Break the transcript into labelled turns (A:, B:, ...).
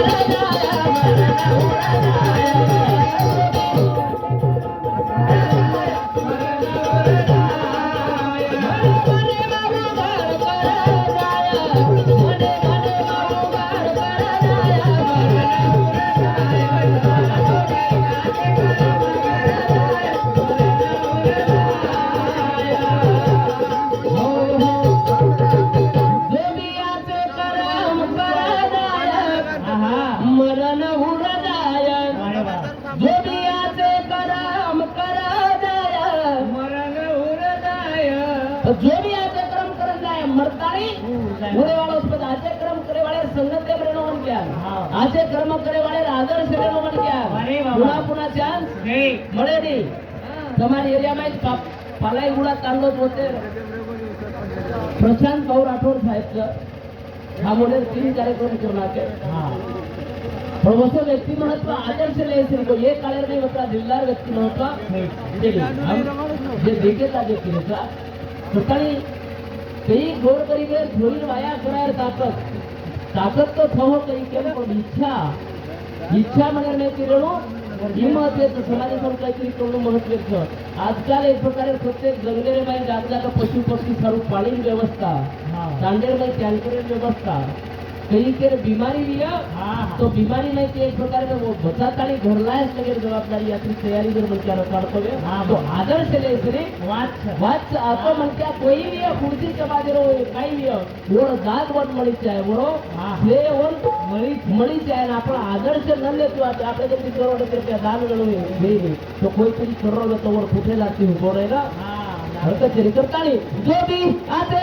A: रा चरण हुरदाय. जोडियाचे करम करदाय. मरण हुरदाय. जोडियाचे करम करदाय. मरतारी आचे कर्म करे वाले संगत के परिणाम आचे कर्म करे वाले आदर्श के
B: परिणाम क्या
A: पुनः पुनः चांस મળે નહીં તમારી એરિયામાં પાલાઈ ઉડા તાંડો પોતે प्रशांत भाऊ राठोड साहेबचं. हा मोडेल तीन कार्यक्रम करून आहे. प्रमोशन व्यक्ती महत्त्व आदर्श लेसन को ये काळे नाही होता दिलदार व्यक्ती महत्त्व. जे देखे ता जे केले ता सकाळी कई गोर करीबे धोरी वाया करायर ताकद? ताकद तो थहो कई इच्छा इच्छा मगर नाही केलेलो हिंमत येत समाजासमोर काहीतरी करणं महत्वाचं आजकाल एक प्रकारे प्रत्येक जंगलेले बाई जागजागा पशु पक्षी सर्व पाणी व्यवस्था. दांडेर बाई टँकर व्यवस्था. कई केर बीमारी लिया। तो बीमारी नाही ते एक प्रकारे वो बचात आणि घरलायच लगेच जबाबदारी याची तयारी जर म्हणत्यानं काढतोवे तो आदर्श लेसरे वाच। आपण म्हणत्या कोई बी खुर्चीच्या बाजूला काही बी ओढ जात वट मळीचे आहे बरोबर हे। ओढ मळीचे आहे आणि आपण आदर्श न लेतो आता आपल्या जर करोड त्या दान गणवे हे तो कोणतरी करोड तो वर कुठे लागते हो ना हरकत तरी करताळी जो बी आते